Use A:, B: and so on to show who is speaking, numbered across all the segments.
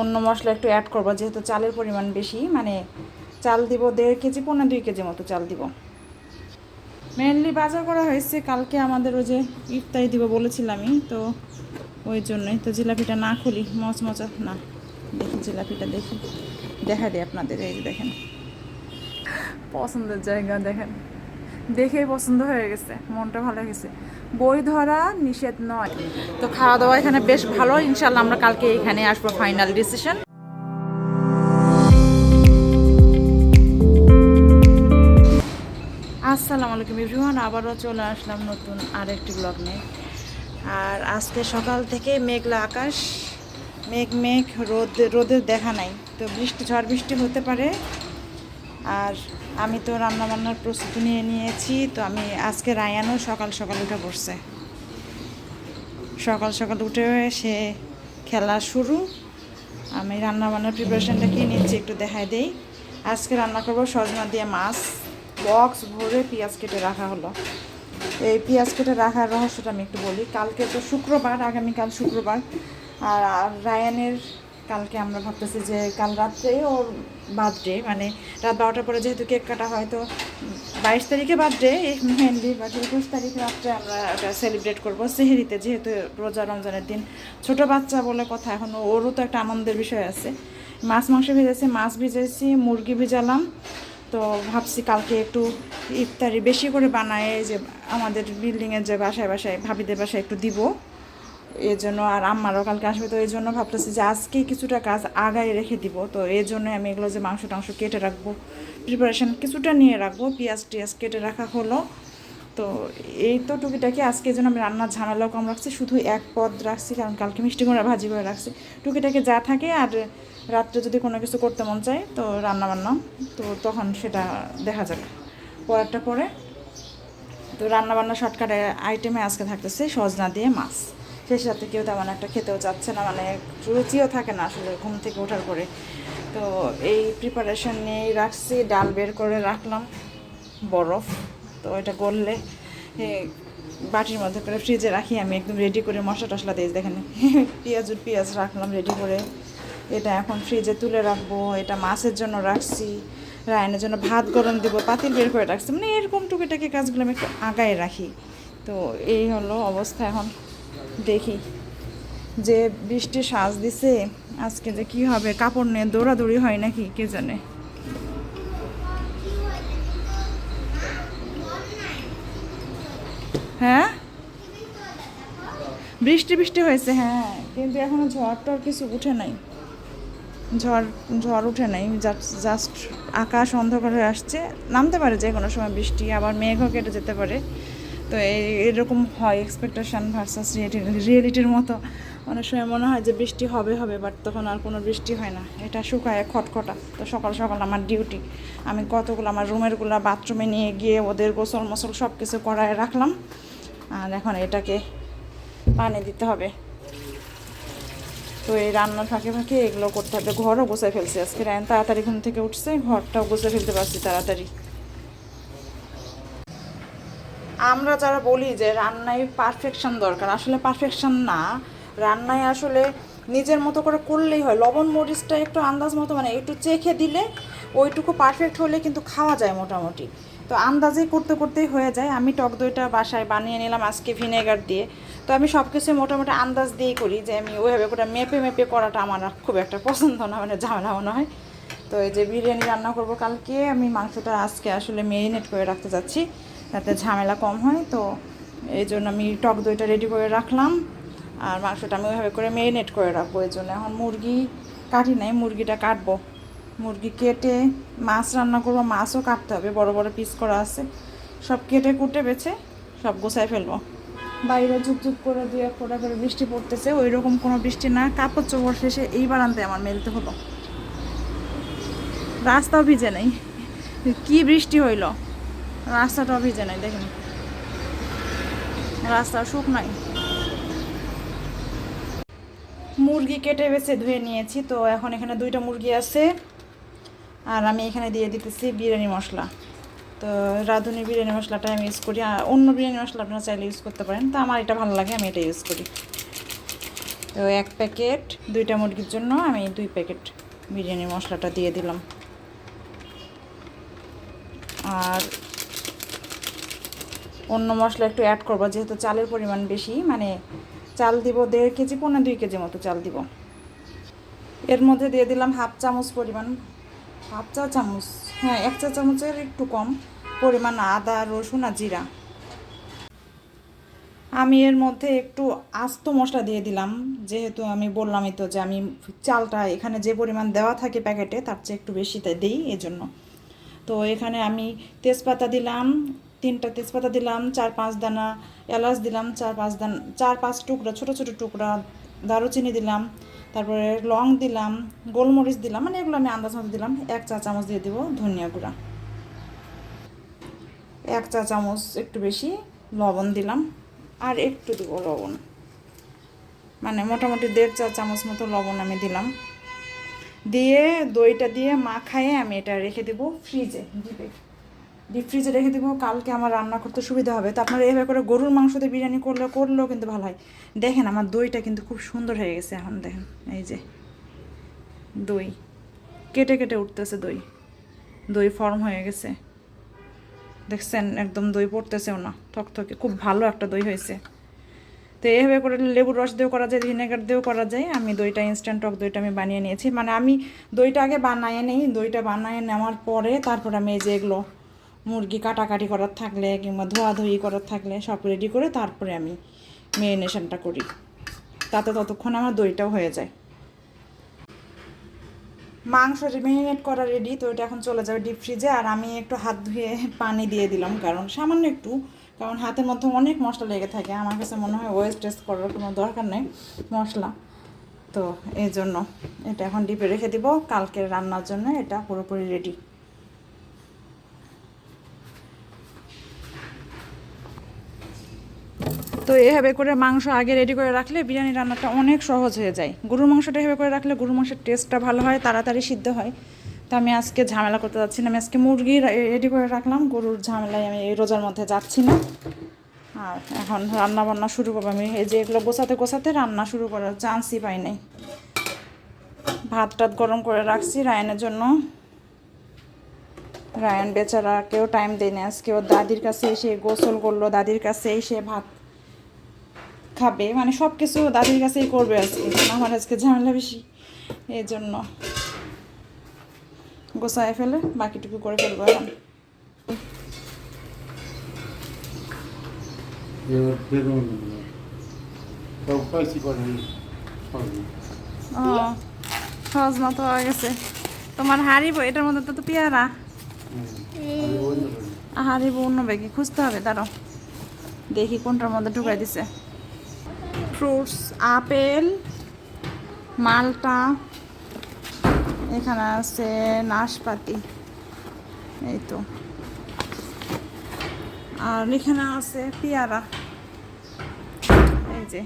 A: অন্য মশলা একটু অ্যাড করব, যেহেতু চালের পরিমাণ বেশি মানে চাল দিব দেড় কেজি পনেরো দুই কেজি মতো চাল দিব। মেনলি বাজার করা হয়েছে কালকে আমাদের ওই যে ইফতারি দিব বলেছিলামই তো ওই জন্যই। তো জিলাপিটা না খুলি, মচমচা, না, দেখি জিলাপিটা দেখি। দেখা দিই আপনাদের, এই যে দেখেন। পছন্দের জায়গা দেখেন। দেখেই পছন্দ হয়ে গেছে, মনটা ভালো গেছে। বই ধরা নিষেধ নয়। তো খাওয়া দাওয়া এখানে বেশ ভালো ইনশাল্লাহ আমরা কালকে এখানে আসব ফাইনাল ডিসিশন আসসালামু আলাইকুম এভরিওয়ান, আবারও চলে আসলাম নতুন আরেকটি ব্লগ নিয়ে। আর আজকে সকাল থেকে মেঘলা আকাশ, মেঘ মেঘ, রোদ, রোদের দেখা নাই। তো বৃষ্টি, ঝড় বৃষ্টি হতে পারে। আর আমি তো রান্না বান্নার প্রস্তুতি নিয়ে নিয়েছি, তো আমি আজকে রায়ানও সকাল সকাল উঠে পড়ছে সকাল সকাল উঠে সে খেলা শুরু। আমি রান্না বান্নার প্রিপারেশনটা কি নিচ্ছি একটু দেখাই দেই। আজকে রান্না করব সজনা দিয়ে মাছ। বক্স ভরে পেঁয়াজ কেটে রাখা হলো। এই পেঁয়াজ কেটে রাখার রহস্যটা আমি একটু বলি। কালকে তো শুক্রবার, আগামীকাল শুক্রবার। আর রায়ানের কালকে আমরা ভাবতেছি যে কাল রাত্রে ওর বার্থডে মানে রাত বারোটার পরে যেহেতু কেক কাটা হয়, তো বাইশ তারিখে বার্থডে মেনলি বা একুশ তারিখ রাত্রে আমরা ওটা সেলিব্রেট করব। সেহেরিতে যেহেতু রোজা রমজানের দিন, ছোট বাচ্চা বলে কথা, এখন ওরও তো একটা আনন্দের বিষয় আছে। মাছ, মাংস ভেজেছি, মাছ ভিজেছি, মুরগি ভিজালাম, তো ভাবছি কালকে একটু ইফতারি বেশি করে বানায় যে আমাদের বিল্ডিংয়ের যে বাসায় বাসায়, ভাবিদের বাসায় একটু দিব। এই জন্য আর আম্মারও কালকে আসবে, তো এই জন্য ভাবতেছি যে আজকে কিছুটা কাজ আগায় রেখে দিব। তো এই জন্য আমি এগুলো যে মাংস টাংস কেটে রাখব প্রিপারেশন কিছুটা নিয়ে রাখব, পেঁয়াজ টিয়াজ কেটে রাখা হলো। তো এই তো টুকিটাকি আজকে এই জন্য আমি রান্নার ঝামেলাও কম রাখছি, শুধু এক পদ রাখছি, কারণ কালকে মিষ্টি করে ভাজি করে রাখছি। টুকিটাকি যা থাকে আর রাত্রে যদি কোনো কিছু করতে মন চায়, তো রান্না বান্না তো তখন সেটা দেখা যাবে পরেরটা পরে। তো রান্না বান্না শর্টকাট আইটেমে আজকে থাকতেছে সজনা দিয়ে মাছ। সেই সাথে কেউ তেমন একটা খেতেও চাচ্ছে না মানে রুচিও থাকে না আসলে ঘুম থেকে ওঠার পরে। তো এই প্রিপারেশন নিয়েই রাখছি, ডাল বের করে রাখলাম, বরফ। তো এটা গললে বাটির মধ্যে করে ফ্রিজে রাখি, আমি একদম রেডি করে মশলা টশলা দিয়ে, দেখেন পেঁয়াজ পেঁয়াজ রাখলাম রেডি করে। এটা এখন ফ্রিজে তুলে রাখব, এটা মাছের জন্য রাখছি, রায়নের জন্য ভাত গরম দিব, পাতিল বের করে রাখছি মানে এরকম টুকিটাকি কাজগুলো আমি একটু আগায় রাখি। তো এই হলো অবস্থা এখন। দেখি। যে বৃষ্টি সাজ দিছে, আজকে যে কি হবে, কাপড় নিয়ে দৌড়াদৌড়ি হয় নাকি, কে জানে? হ্যাঁ? বৃষ্টি বৃষ্টি হয়েছে হ্যাঁ। কিন্তু এখনও ঝড় টর কিছু উঠে নাই। ঝড় ঝড় উঠে নাই জাস্ট আকাশ অন্ধকার হয়ে আসছে। নামতে পারে যে কোনো সময় বৃষ্টি, আবার মেঘও কেটে যেতে পারে। তো এরকম হয় এক্সপেকটেশন ভার্সাস রিয়েলিটির মতো। অনেক সময় মনে হয় যে বৃষ্টি হবে হবে বাট তখন আর কোনো বৃষ্টি হয় না। এটা শুকায় খটখটা। তো সকাল সকাল আমার ডিউটি আমি কতগুলো আমার রুমেরগুলো বাথরুমে নিয়ে গিয়ে ওদের গোসল, মসল সব কিছু করায় রাখলাম। আর এখন এটাকে পানি দিতে হবে। তো এই রান্নার ফাঁকে ফাঁকে এগুলো করতে হবে। ঘরও গোছায় ফেলছি আজকে। তাড়াতাড়ি ঘুম থেকে উঠছে। ঘরটাও গোছায় ফেলতে পারছি তাড়াতাড়ি। আমরা যারা বলি যে রান্নায় পারফেকশন দরকার, আসলে পারফেকশন না। রান্নায় আসলে নিজের মতো করে করলেই হয়। লবণ মরিচটা একটু আন্দাজ মতো মানে একটু চেখে দিলে ওইটুকু পারফেক্ট হলে কিন্তু খাওয়া যায় মোটামুটি। তো আন্দাজে করতে করতেই হয়ে যায়। আমি টক দইটা বাসায় বানিয়ে নিলাম আজকে ভিনেগার দিয়ে। তো আমি সব কিছু মোটামুটি আন্দাজ দিয়েই করি যে আমি ওইভাবে করে মেপে মেপে করাটা আমার খুব একটা পছন্দ না মানে ঝামেলা মনে হয় তো এই যে বিরিয়ানি রান্না করব কালকে, আমি মাংসটা আজকে আসলে মেরিনেট করে রাখতে যাচ্ছি। যাতে ঝামেলা কম হয়, তো এই জন্য আমি টক দইটা রেডি করে রাখলাম। আর মাংসটা আমি ওইভাবে করে মেরিনেট করে রাখব। এই জন্য এখন মুরগি কাটি নাই, মুরগিটা কাটবো। মুরগি কেটে মাছ রান্না করব, মাছও কাটতে হবে, বড় বড় পিস করা আছে। সব কেটে কুটে বেছে সব গোছায় ফেলব। বাইরে ঝুপঝুপ করে এক ফোঁটা করে বৃষ্টি পড়তেছে ওই রকম কোনো বৃষ্টি না। কাপড় চোপড় শেষে এই বারান্তে আমার মেলতে হলো। রাস্তাও ভিজে নেই। কি বৃষ্টি হইল? রাস্তাটাও ভিজে নাই, দেখেন। রাস্তা সুখ নাই। মুরগি কেটে বেছে ধুয়ে নিয়েছি, তো এখন এখানে দুইটা মুরগি আছে। আর আমি এখানে দিয়ে দিতেছি বিরিয়ানি মশলা। তো রাঁধুনি বিরিয়ানি মশলাটা আমি ইউজ করি। আর অন্য বিরিয়ানি মশলা আপনারা চাইলে ইউজ করতে পারেন। তো আমার এটা ভালো লাগে, আমি এটা ইউজ করি। তো এক প্যাকেট, দুইটা মুরগির জন্য আমি দুই প্যাকেট বিরিয়ানি মশলাটা দিয়ে দিলাম। আর অন্য মশলা একটু অ্যাড করব, যেহেতু চালের পরিমাণ বেশি মানে চাল দিব দেড় কেজি পনেরো দুই কেজি মতো চাল দিব। এর মধ্যে দিয়ে দিলাম হাফ চামচ পরিমাণ, হাফ চা চামচ হ্যাঁ এক চা চামচের একটু কম পরিমাণ আদা, রসুন আর জিরা। আমি এর মধ্যে একটু আস্ত মশলা দিয়ে দিলাম, যেহেতু আমি বললামই তো যে আমি চালটা এখানে যে পরিমাণ দেওয়া থাকে প্যাকেটে, তার চেয়ে একটু বেশি দিই এজন্য। তো এখানে আমি তেজপাতা দিলাম তিনটা তেজপাতা দিলাম, চার পাঁচ দানা এলাচ দিলাম, চার পাঁচ দানা, চার পাঁচ টুকরা, ছোটো ছোটো টুকরা দারুচিনি দিলাম, তারপরে লং দিলাম, গোলমরিচ দিলাম মানে এগুলো আমি আন্দাজ মতো দিলাম, এক চা চামচ দিয়ে দেবো ধনিয়া গুঁড়া। এক চা চামচ একটু বেশি লবণ দিলাম, আর একটু দিব লবণ। মানে মোটামুটি দেড় চা চামচ মতো লবণ আমি দিলাম। দিয়ে দইটা দিয়ে মাখায়ে আমি এটা রেখে দেবো ফ্রিজে, ডিপে। ডিপ ফ্রিজে রেখে দেবো, কালকে আমার রান্না করতে সুবিধা হবে। তো আপনারা এভাবে করে গরুর মাংস দিয়ে বিরিয়ানি করলে, করলেও কিন্তু ভালো হয়। দেখেন আমার দইটা কিন্তু খুব সুন্দর হয়ে গেছে এখন, দেখেন, এই যে দই। কেটে কেটে উঠতেছে দই। দই ফর্ম হয়ে গেছে। দেখছেন, একদম দই পড়তেছেও না, থকথকে। খুব ভালো একটা দই হয়েছে। তো এইভাবে করে লেবুর রস দিয়েও করা যায়, ভিনেগার দিয়েও করা যায়। আমি দইটা ইনস্ট্যান্ট টক দইটা আমি বানিয়ে নিয়েছি। মানে আমি দইটা আগে বানায় নেই, দইটা বানায় নেওয়ার পরে তারপর আমি এই যে এগুলো মুরগি কাটাকাটি করার থাকলে কিংবা ধোয়াধুয়ি করার থাকলে সব রেডি করে তারপরে আমি মেরিনেশনটা করি। তাতে ততক্ষণ আমার দইটাও হয়ে যায়। মাংস ম্যারিনেট করা রেডি তো এটা এখন চলে যাবে ডিপ ফ্রিজে আর আমি একটু হাত ধুয়ে পানি দিয়ে দিলাম, কারণ সামান্য একটু, কারণ হাতের মধ্যে অনেক মশলা লেগে থাকে। আমার কাছে মনে হয় ওয়েস্ট টেস্ট করার কোনো দরকার নেই মশলা। তো এই জন্য এটা এখন ডিপে রেখে দিব। কালকে রান্নার জন্য এটা পুরোপুরি রেডি তো এভাবে করে মাংস আগে রেডি করে রাখলে বিরিয়ানি রান্নাটা অনেক সহজ হয়ে যায়। গরুর মাংসটা এভাবে করে রাখলে গরুর মাংসের টেস্টটা ভালো হয়, তাড়াতাড়ি সিদ্ধ হয়। তো আমি আজকে ঝামেলা করতে যাচ্ছি না, আমি আজকে মুরগি রেডি করে রাখলাম, গরুর ঝামেলায় আমি এই রোজার মধ্যে যাচ্ছি না। আর এখন রান্না বান্না শুরু করব আমি। এই যে এগুলো গোছাতে গোছাতে রান্না শুরু করার চান্সই পাই নাই। ভাত টাত গরম করে রাখছি রায়নের জন্য। রায়ন বেচারা কেউ টাইম দেয়নি। আজকে ওর দাদির কাছে এসে গোসল করল, দাদির কাছে এসে ভাত খাবে। মানে সব কিছু দাদির কাছেই করবে আজকে। আমার আজকে ঝামেলা বেশি। এই জন্য গোসায় ফেলে বাকিটুকু করে ফেলব এখন। সহজ মতো হয়ে গেছে। তোমার হারিব এটার মধ্যে তো তো পেয়ারা। হারিব অন্য ব্যাগে খুঁজতে হবে দাঁড়াও। দেখি কোনটার মধ্যে ঢুকাই দিছে। ফ্রুটস, আপেল, মালটা, এখানে আছে নাশপাতি, এই তো। আর এখানে আছে পেয়ারা, এই যে।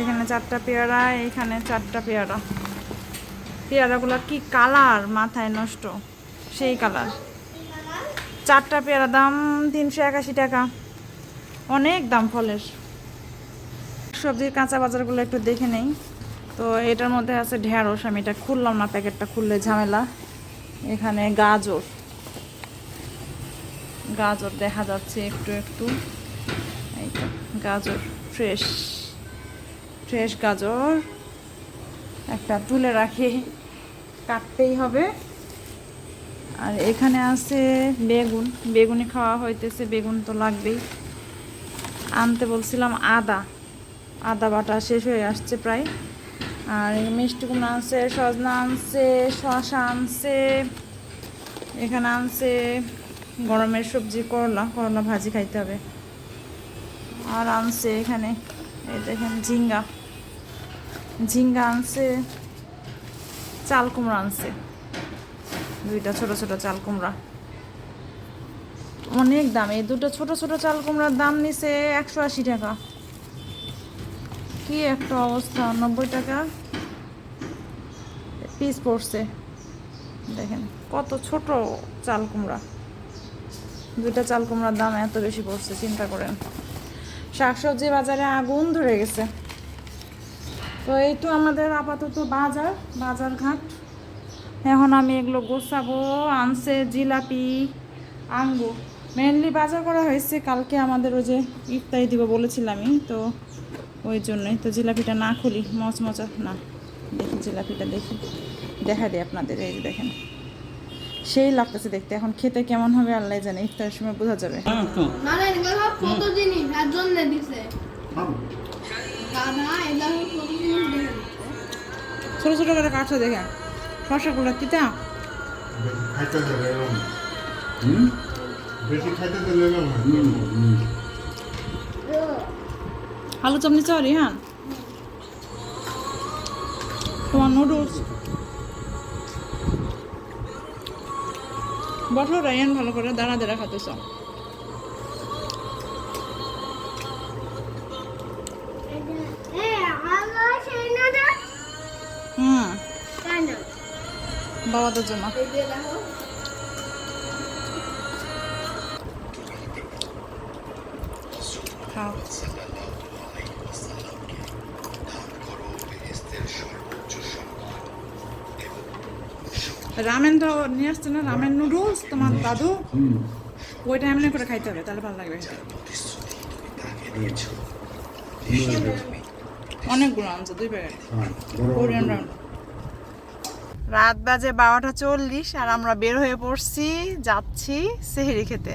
A: এখানে চারটা পেয়ারা, এখানে চারটা পেয়ারা। পেয়ারাগুলো কি কালার? মাথায় নষ্ট। সেই কালার। চারটা পেয়ারা দাম তিনশো একাশি টাকা। অনেক দাম ফলের। সবজির কাঁচা বাজারগুলো একটু দেখে নেই। তো এটার মধ্যে আছে ঢেঁড়স, আমি এটা খুললাম না প্যাকেটটা, খুললে ঝামেলা। এখানে গাজর। গাজর দেখা যাচ্ছে একটু একটু। এই তো, গাজর, ফ্রেশ। ফ্রেশ গাজর। একটা তুলে রাখি, কাটতেই হবে। আর এখানে আছে বেগুন। বেগুনি খাওয়া হইতেছে, বেগুন তো লাগবেই। আনতে বলছিলাম আদা। আদা বাটা শেষ হয়ে আসছে প্রায়। আর মিষ্টি কুমড়া আনছে, সজনা আনছে শশা আনছে, এখানে আনছে গরমের সবজি, করলা করলা ভাজি খাইতে হবে। আর আনছে এখানে, এই দেখেন ঝিঙ্গা। ঝিঙ্গা আনছে, চাল কুমড়া আনছে। দুইটা ছোট ছোট চাল কুমড়া। অনেক দাম, এই দুটো ছোট ছোট চাল কুমড়ার দাম নিছে একশো আশি টাকা। কি একটা অবস্থা? নব্বই টাকা? পিস পড়ছে। দেখেন, কত ছোট চাল কুমড়া। দুইটা চাল কুমড়ার দাম এত বেশি পড়ছে, চিন্তা করেন। শাকসবজি বাজারে আগুন ধরে গেছে। তো এই তো আমাদের আপাতত বাজার বাজার ঘাট এখন আমি এগুলো গোছাবো, আনছে জিলাপি, আঙ্গুর। মেনলি বাজার করা হয়েছে, কালকে আমাদের ওই যে ইফতারি দিব বলেছিলামই, তো ওই জন্যই তো জিলাপিটা না খুলি মচমচা না দেখি জিলাপিটা দেখি। দেখা দিই আপনাদের এই যে দেখেন। সেই লাগতেছে দেখতে এখন খেতে কেমন হবে আল্লাহ জানে ইফতারের সময় বোঝা যাবে।
B: হ্যাঁ
C: দিচ্ছে
A: ছোটো ছোটো করে কাটছো দেখে শসাগুলো তিতা।
D: খাইতে
B: হুম?
D: বেশি খাইতে দিলে
A: আলু চপ নিচ্ছ রিহান তোমার নুডলস বসো রায়ান ভালো করে দাঁড়া দাঁড়া খাতেছ হুম। বাবাদের জন্য। খাও রামেন তো নিয়ে আসছে না রামেন নুডলস তোমার দাদু? ওইটা এমনি করে খাইতে হবে তাহলে ভালো লাগবে। অনেকগুলো আনছে দুই প্যাকেট।
B: হ্যাঁ
A: কোরিয়ান রাউন্ড রাত বাজে বারোটা চল্লিশ আর আমরা বের হয়ে পড়ছি যাচ্ছি সেহেরি খেতে।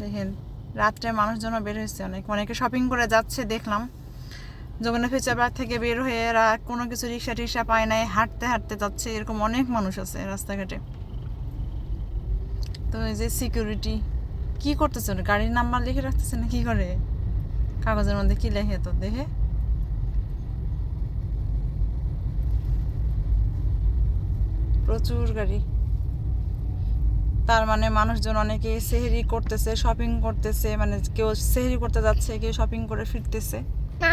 A: দেখেন রাত্রে মানুষজন বের হয়েছে অনেক অনেকে শপিং করে যাচ্ছে দেখলাম। জগন্নাথ ফিচারবাগ থেকে বের হয়ে এরা কোনো কিছু রিক্সা টিক্সা পায় নাই, হাঁটতে হাঁটতে যাচ্ছে, এরকম অনেক মানুষ আছে রাস্তাঘাটে। তো এই যে সিকিউরিটি কি করতেছে? গাড়ির নাম্বার লিখে রাখতেছে না কি করে কাগজের মধ্যে কি লেখে তো দেখে প্রচুর গাড়ি। তার মানে মানুষজন অনেকে সেহেরি করতেছে শপিং করতেছে মানে কেউ সেহেরি করতে যাচ্ছে, কেউ শপিং করে ফিরতেছে।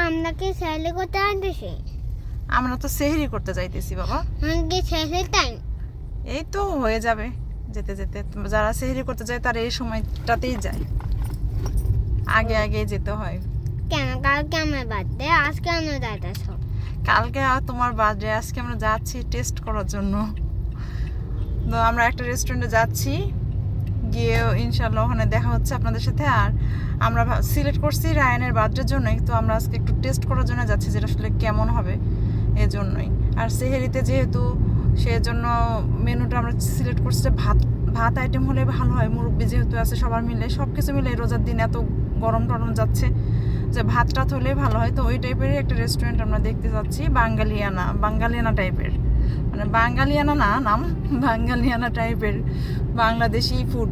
E: আমরা কি করতে আনতেছি।
A: আমরা তো সেহেরি করতে যাইতেছি বাবা।
E: আমাকে শেষে টাইম।
A: এই তো হয়ে যাবে যেতে যেতে। যারা সেহেরি করতে যায় তারা এই সময়টাতেই যায়। আগে আগে যেতে হয়।
E: কেন? কালকে আমার বার্থডে আজকে আমরা যাইতেছ
A: কালকে আর তোমার বার্থডে আজকে আমরা যাচ্ছি টেস্ট করার জন্য। তো আমরা একটা রেস্টুরেন্টে যাচ্ছি। গিয়ে ইনশাল্লাহ ওখানে দেখা হচ্ছে আপনাদের সাথে। আর আমরা সিলেক্ট করছি রায়ানের বার্থডের জন্যই, তো আমরা আজকে একটু টেস্ট করার জন্য যাচ্ছি যেটা আসলে কেমন হবে এজন্যই। আর সেহেরিতে যেহেতু সেজন্য মেনুটা আমরা সিলেক্ট করছি ভাত ভাত আইটেম হলে ভালো হয়, মুরব্বি যেহেতু আছে সবার মিলে সব কিছু মিলে রোজার দিন এত গরম টরম যাচ্ছে যে ভাত টাত হলেই ভালো হয়। তো ওই টাইপেরই একটা রেস্টুরেন্ট আমরা দেখতে যাচ্ছি, বাঙ্গালিয়ানা বাঙালিয়ানা টাইপের মানে বাঙালিয়ানা না, নাম বাঙালিয়ানা টাইপের বাংলাদেশি ফুড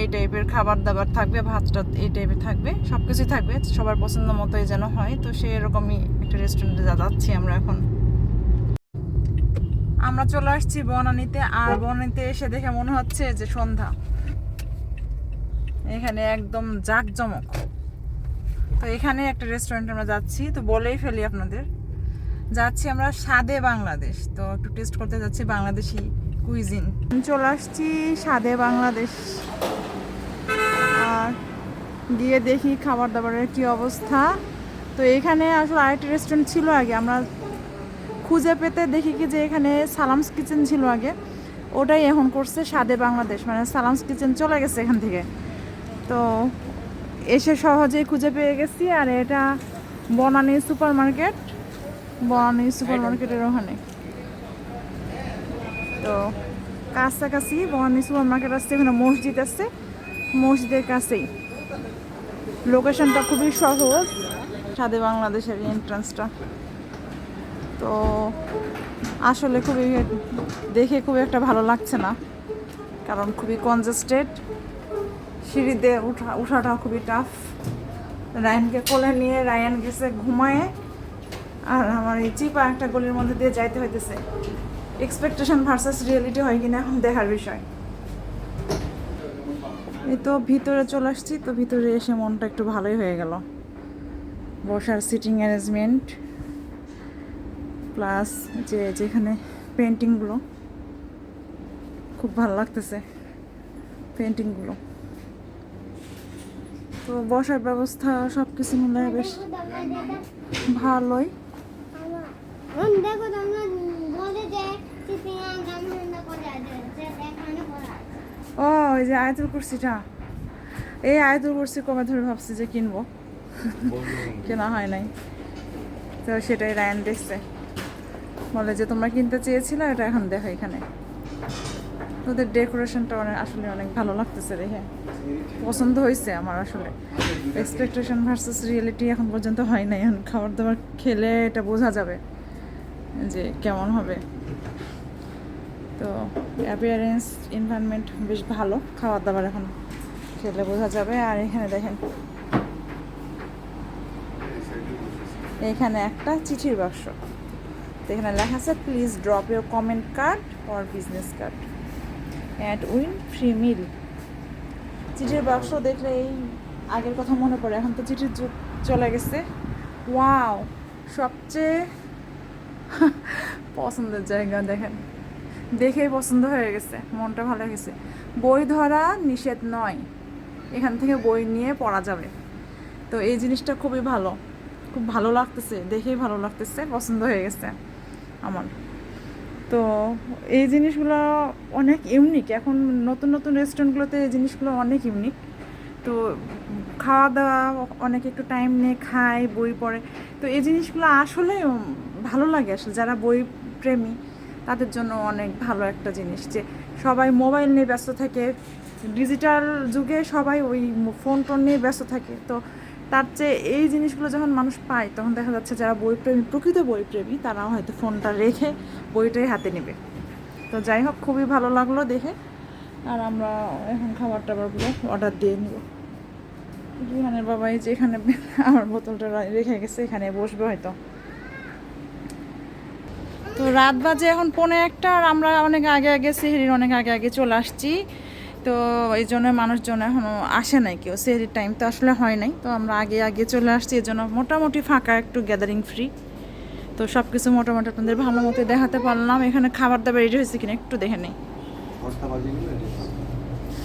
A: এই টাইপের খাবার দাবার থাকবে ভাত টাত এই টাইপের থাকবে সব কিছুই থাকবে, সবার পছন্দ মতোই যেন হয়। তো সেই এরকমই একটা রেস্টুরেন্টে যাচ্ছি আমরা এখন। আমরা চলে আসছি বনানীতে, আর বনানীতে এসে দেখে মনে হচ্ছে যে সন্ধ্যা। এখানে একদম জাঁকজমক। তো এখানে একটা রেস্টুরেন্ট আমরা যাচ্ছি, তো বলেই ফেলি আপনাদের। যাচ্ছি আমরা স্বাদে বাংলাদেশ। তো একটু টেস্ট করতে যাচ্ছি বাংলাদেশি কুইজিন চলে আসছি স্বাদে বাংলাদেশ। আর গিয়ে দেখি খাবার দাবারের কি অবস্থা। তো এখানে আসলে আরেকটা রেস্টুরেন্ট ছিল আগে। আমরা খুঁজে পেতে দেখি কি যে এখানে সালামস কিচেন ছিল আগে। ওটাই এখন করছে স্বাদে বাংলাদেশ। মানে সালামস কিচেন চলে গেছে এখান থেকে। তো এসে সহজেই খুঁজে পেয়ে গেছি। আর এটা Banani super market Banani super মার্কেটের ওখানে। তো কাছাকাছি বনানী সুপার মার্কেট আসছে এখানে মসজিদ আছে। মসজিদের কাছেই। লোকেশনটা খুবই সহজ। সাদে বাংলাদেশের এন্ট্রান্সটা তো আসলে খুবই দেখে খুবই একটা ভালো লাগছে না। কারণ খুবই কনজেস্টেড সিঁড়িতে উঠা উঠাটা খুবই টাফ রায়ানকে কোলে নিয়ে রায়ান গেছে ঘুমায়ে। আর আমার এই চিপা একটা গলির মধ্যে দিয়ে যাইতে হইতেছে। এক্সপেকটেশন ভার্সাস রিয়েলিটি হয় কিনা এখন দেখার বিষয়। এই তো ভিতরে চলে আসছি, তো ভিতরে এসে মনটা একটু ভালোই হয়ে গেল। বসার সিটিং অ্যারেঞ্জমেন্ট প্লাস যে যেখানে পেন্টিংগুলো খুব ভালো লাগতেছে পেন্টিংগুলো তো বসার ব্যবস্থা সব কিছু মিলে বেশ ভালোই। ও ওই যে আয়তুল কুরসিটা। এই আয়তুল কুরসি কবে ধরে ভাবছি যে কিনবো? কেনা হয় নাই। তো সেটাই রায়ন দেখছে। বলে যে, তোমরা কিনতে চেয়েছিলে, এটা এখন দেখো এখানে। ওদের ডেকোরেশনটা অনেক আসলে অনেক ভালো লাগতেছে দেখে পছন্দ হয়েছে আমার আসলে। এক্সপেকটেশন ভার্সেস রিয়েলিটি এখন পর্যন্ত হয় নাই। এখন খাবার দাবার খেলে এটা বোঝা যাবে। যে কেমন হবে। তো অ্যাপিয়ারেন্স এনভায়রনমেন্ট বেশ ভালো খাবার দাবার এখন খেলে বোঝা যাবে। আর এখানে দেখেন, এখানে একটা চিঠির বাক্স। তো এখানে লেখা আছে please drop your comment card or business card at win free meal চিঠির বাক্স দেখলে এই আগের কথা মনে পড়ে, এখন তো চিঠির যুগ চলে গেছে। ওয়াও সবচেয়ে পছন্দের জায়গা দেখেন। দেখেই পছন্দ হয়ে গেছে, মনটা ভালো গেছে। বই ধরা নিষেধ নয়, এখান থেকে বই নিয়ে পড়া যাবে। তো এই জিনিসটা খুবই ভালো, খুব ভালো লাগতেছে, দেখেই ভালো লাগতেছে, পছন্দ হয়ে গেছে আমার। তো এই জিনিসগুলো অনেক ইউনিক এখন নতুন নতুন রেস্টুরেন্টগুলোতে এই জিনিসগুলো অনেক ইউনিক তো খাওয়া দাওয়া অনেক একটু টাইম নিয়ে খায়, বই পড়ে। তো এই জিনিসগুলো আসলে ভালো লাগে আসলে, যারা বই প্রেমী, তাদের জন্য অনেক ভালো একটা জিনিস যে সবাই মোবাইল নিয়ে ব্যস্ত থাকে। ডিজিটাল যুগে সবাই ওই ফোন টোন নিয়ে ব্যস্ত থাকে। তো তার চেয়ে এই জিনিসগুলো যখন মানুষ পায়, তখন দেখা যাচ্ছে যারা বইপ্রেমী প্রকৃত বইপ্রেমী তারাও হয়তো ফোনটা রেখে বইটাই হাতে নেবে। তো যাই হোক, খুবই ভালো লাগল দেখে। আর আমরা এখন খাবার টাবারগুলো অর্ডার দিয়ে নিব। রিহানের বাবাই যে এখানে আমার বোতলটা রেখে গেছে, এখানে বসবে হয়তো। তো রাত বাজে এখন পৌনে একটা আর আমরা অনেক আগে আগে সেহরির অনেক আগে আগে চলে আসছি। তো এই জন্য মানুষজন এখনও আসে নাই কেউ সেহরির টাইম তো আসলে হয় নাই। তো আমরা আগে আগে চলে আসছি, এই জন্য মোটামুটি ফাঁকা, একটু গ্যাদারিং ফ্রি তো সব কিছু মোটামুটি আপনাদের ভালো মতো দেখাতে পারলাম। এখানে খাবার দাবার রেডি হয়েছে কিনা একটু দেখে নেই।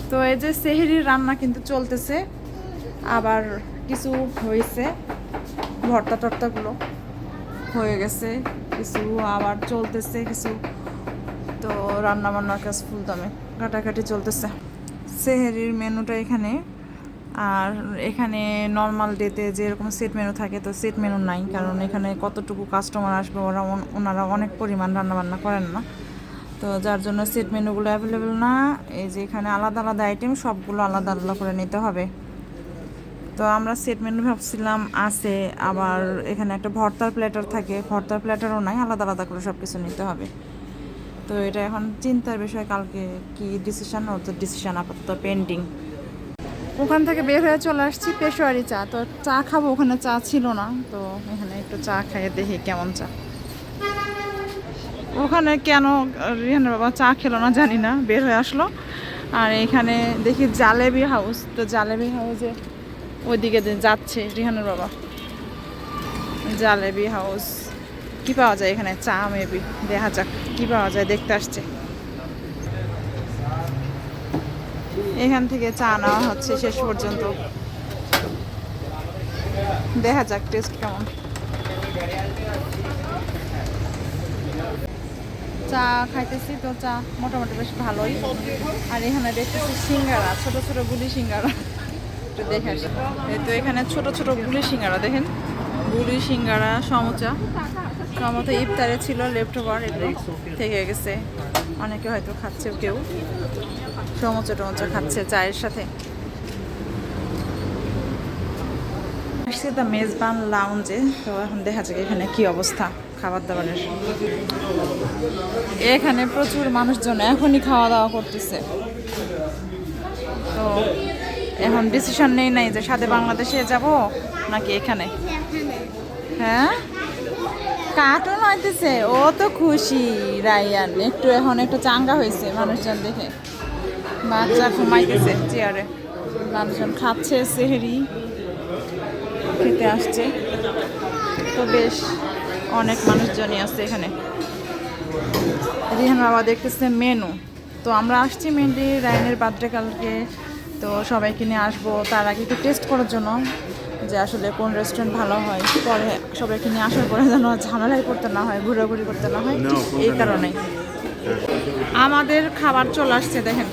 A: তো এই যে সেহরির রান্না কিন্তু চলতেছে। আবার কিছু হয়েছে ভর্তা টর্তাগুলো হয়ে গেছে। কিছু, আবার চলতেছে কিছু। তো রান্না বান্নার কাজ ফুল দামে কাটাকাটি চলতেছে। সেহেরির মেনুটা এখানে, আর এখানে নর্মাল ডেতে যেরকম সেট মেনু থাকে, তো সেট মেনু নাই, কারণ এখানে কতটুকু কাস্টমার আসবে ওরা ওনারা অনেক পরিমাণ রান্না বান্না করেন না। তো যার জন্য সেট মেনুগুলো অ্যাভেলেবেল না, এই যে এখানে আলাদা আলাদা আইটেম সবগুলো আলাদা আলাদা করে নিতে হবে। তো আমরা সেট মেনু ভাবছিলাম আছে, আবার এখানে একটা ভর্তার প্ল্যাটার থাকে। ভর্তার প্ল্যাটারও নাই, আলাদা আলাদা করে সব কিছু নিতে হবে। তো এটা এখন চিন্তার বিষয়, কালকে কি ডিসিশন তো ডিসিশন আপাতত পেন্ডিং ওখান থেকে বের হয়ে চলে আসছি পেশোয়ারি চা। তো চা খাব, ওখানে চা ছিল না, তো এখানে একটু চা খাইয়ে দেখি কেমন চা। ওখানে কেন রিহানের বাবা চা খেলো না জানি না, বের হয়ে আসলো। আর এখানে দেখি জালেবি হাউস তো জালেবি হাউসে ওইদিকে যাচ্ছে রিহানুর বাবা। জালেবি হাউস কি পাওয়া যায় এখানে? চা মেবি দেখা যাক, কি পাওয়া যায় দেখতে আসছে। এখান থেকে চা নেওয়া হচ্ছে শেষ পর্যন্ত। দেখা যাক টেস্ট কেমন। চা খাইতেছি তো, চা মোটামুটি বেশ ভালোই। আর এখানে দেখতেছি সিঙ্গারা, ছোট ছোট গুলি সিঙ্গারা। একটু তো এখানে ছোট ছোট গুলি সিঙ্গারা, দেখেন। গুলি সিঙ্গারা, সমচা। সমচা ইফতারে ছিল লেফট ওভার এগুলো থেকে গেছে। অনেকে হয়তো খাচ্ছে কেউ। সমচা টমচা খাচ্ছে চায়ের সাথে। আসছে দ্য মেজবান লাউঞ্জে তো এখন দেখা যাক এখানে কি অবস্থা খাবার দাবারের এখানে প্রচুর মানুষজন এখনই খাওয়া দাওয়া করতেছে। তো এখন ডিসিশন নেই নাই যে সাথে বাংলাদেশে যাব নাকি এখানে? হ্যাঁ? কার্টুন হইতেছে, ও তো খুশি, রায়ান। একটু এখন একটু চাঙ্গা হয়েছে মানুষজন দেখে। বাচ্চা ঘুমাইতেছে চেয়ারে। মানুষজন খাচ্ছে, সেহেরি খেতে আসছে। তো বেশ, অনেক মানুষজনই আছে এখানে। রিহান বাবা দেখতেছে মেনু। তো আমরা আসছি মেনলি রায়নের বার্থডে কালকে তো সবাইকে নিয়ে আসব তার আগে একটু টেস্ট করার জন্য যে আসলে কোন রেস্টুরেন্ট ভালো হয়। পরে সবাইকে নিয়ে আসার পরে যেন ঝামেলায় করতে না হয় ঘোরাঘুরি করতে না হয় এই কারণে। আমাদের খাবার চলে আসছে দেখেন।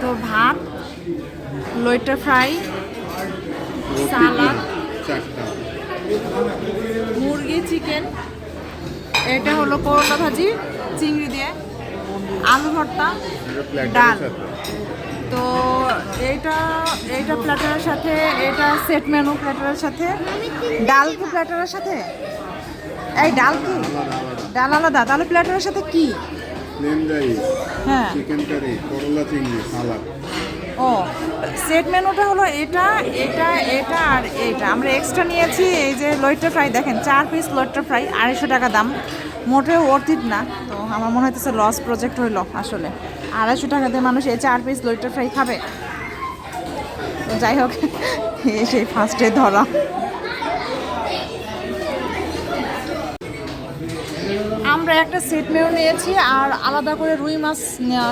A: তো ভাত লইটা ফ্রাই সালাদ মুরগি চিকেন। এটা হলো করলা ভাজি চিংড়ি দিয়ে আলু ভর্তা ডাল। তো এইটা এইটা প্ল্যাটারের সাথে এটা সেট মেনু প্ল্যাটারের সাথে। ডাল কি প্ল্যাটারের সাথে? এই ডাল কি? ডাল আলাদা। তাহলে প্ল্যাটারের সাথে কি?
D: প্লেন রাইস
A: হ্যাঁ।
D: চিকেন কারি করলা চিংড়ি সালাদ
A: ও সেট মেনুটা হলো এটা এটা এটা আর এইটা। আমরা এক্সট্রা নিয়েছি এই যে লইট্টা ফ্রাই দেখেন চার পিস লইট্টা ফ্রাই আড়াইশো টাকা দাম। মোটেও অর্থিত না। তো আমার মনে হইতেছে লস প্রজেক্ট হইল আসলে। আড়াইশো টাকা দিয়ে মানুষ এই চার পিস লইট্টা ফ্রাই খাবে। যাই হোক সেই ফার্স্টে ধরা। আমরা একটা সেট মেনু নিয়েছি আর আলাদা করে রুই মাছ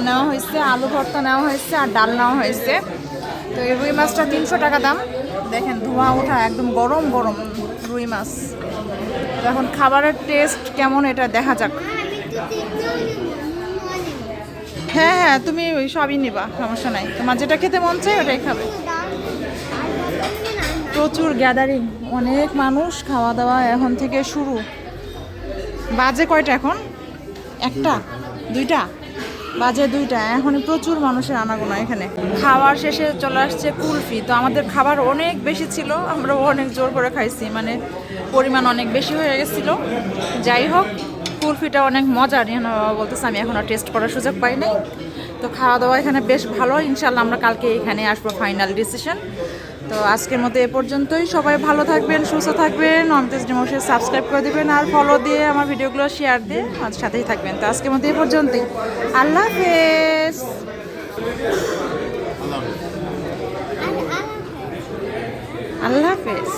A: নেওয়া হয়েছে, আলু ভর্তা নেওয়া হয়েছে আর ডাল নেওয়া হয়েছে। তো এই রুই মাছটা তিনশো টাকা দাম। দেখেন ধোঁয়া ওঠা একদম গরম গরম রুই মাছ। এখন খাবারের টেস্ট কেমন এটা দেখা যাক
E: আমি একটু চিকেনও নেব
A: হ্যাঁ হ্যাঁ তুমি ওই সবই নিবা সমস্যা নাই। তোমার যেটা খেতে মন চাই ওটাই খাবে। প্রচুর গ্যাদারিং অনেক মানুষ খাওয়া দাওয়া এখন থেকে শুরু। বাজে কয়টা এখন? একটা দুইটা। বাজে দুইটা এখন প্রচুর মানুষের আনাগোনা এখানে। খাওয়ার শেষে চলে আসছে কুলফি তো আমাদের খাবার অনেক বেশি ছিল আমরা অনেক জোর করে খাইছি মানে পরিমাণ অনেক বেশি হয়ে গেছিল। যাই হোক কুলফিটা অনেক মজার ইহানা বাবা বলতেছে আমি এখনও টেস্ট করার সুযোগ পাই নাই। তো খাওয়া দাওয়া এখানে বেশ ভালো ইনশাল্লাহ আমরা কালকে এখানে আসব ফাইনাল ডিসিশন তো আজকের মতো এ পর্যন্তই, সবাই ভালো থাকবেন, সুস্থ থাকবেন অমতেজ ডিমোশন সাবস্ক্রাইব করে দেবেন আর ফলো দিয়ে আমার ভিডিওগুলো শেয়ার দিয়ে আমাদের সাথেই থাকবেন। তো আজকের মতো এ পর্যন্তই। আল্লাহ হাফেজ। আল্লাহ হাফেজ।